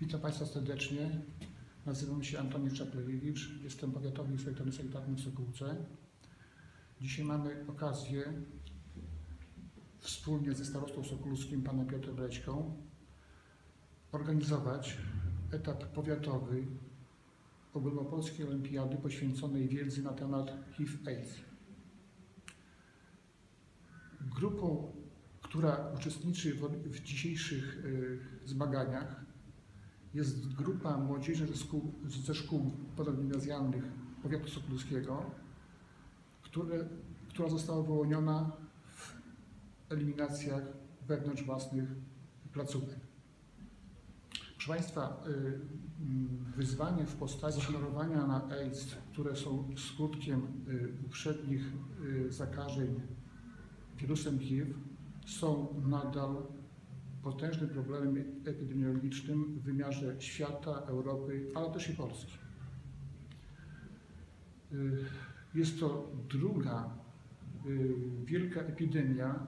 Witam Państwa serdecznie. Nazywam się Antoni Czaplewicz, jestem powiatowym inspektorem sanitarnym w Sokółce. Dzisiaj mamy okazję wspólnie ze starostą sokolskim panem Piotrem Rećką organizować etap powiatowy ogólnopolskiej olimpiady poświęconej wiedzy na temat HIV-AIDS. Grupą, która uczestniczy w, dzisiejszych y, zmaganiach jest grupa młodzieży ze szkół, ze szkół powiatu sokolskiego, które, która została wyłoniona w eliminacjach wewnątrz własnych placówek. Proszę Państwa, y, mm, wyzwanie w postaci zachorowania na AIDS, które są skutkiem y, uprzednich y, zakażeń wirusem HIV, są nadal potężnym problemem epidemiologicznym w wymiarze świata, Europy, ale też i Polski. Y, Jest to druga y, wielka epidemia,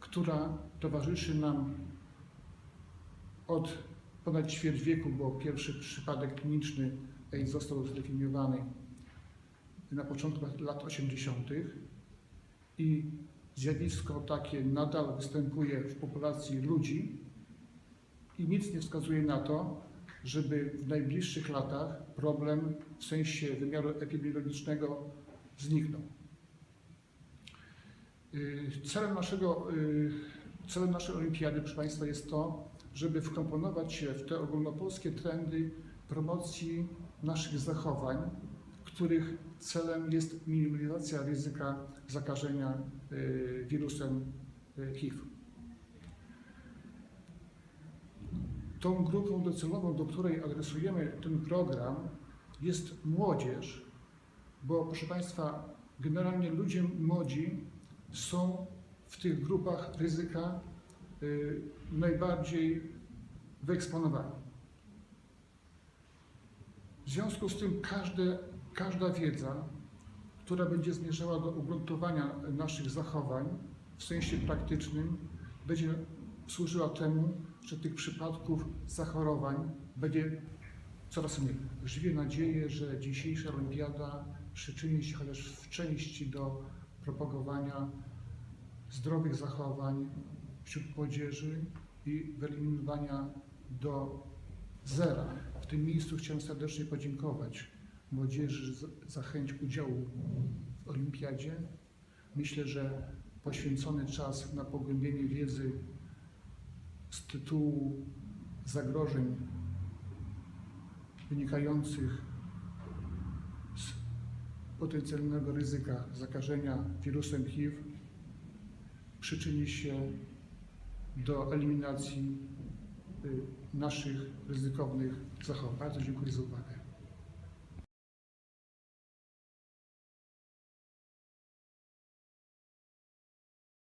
która towarzyszy nam od ponad ćwierć wieku, bo pierwszy przypadek kliniczny AIDS został zdefiniowany na początku lat 80. i zjawisko takie nadal występuje w populacji ludzi i nic nie wskazuje na to, żeby w najbliższych latach problem w sensie wymiaru epidemiologicznego zniknął. Y, Celem, naszego, y, celem naszej olimpiady, proszę Państwa, jest to, żeby wkomponować się w te ogólnopolskie trendy promocji naszych zachowań, których celem jest minimalizacja ryzyka zakażenia y, wirusem y, HIV. Tą grupą docelową, do której adresujemy ten program, jest młodzież, bo proszę Państwa, generalnie ludzie młodzi są w tych grupach ryzyka y, najbardziej wyeksponowani. W związku z tym każde, każda wiedza, która będzie zmierzała do ugruntowania naszych zachowań w sensie praktycznym, będzie służyła temu, że tych przypadków zachorowań będzie coraz mniej. Żywię nadzieję, że dzisiejsza olimpiada przyczyni się chociaż w części do propagowania zdrowych zachowań wśród młodzieży i wyeliminowania do zera. W tym miejscu chciałem serdecznie podziękować młodzieży za- chęć udziału w olimpiadzie. Myślę, że poświęcony czas na pogłębienie wiedzy z tytułu zagrożeń wynikających z potencjalnego ryzyka zakażenia wirusem HIV przyczyni się do eliminacji y, naszych ryzykownych zachowań. Bardzo dziękuję za uwagę.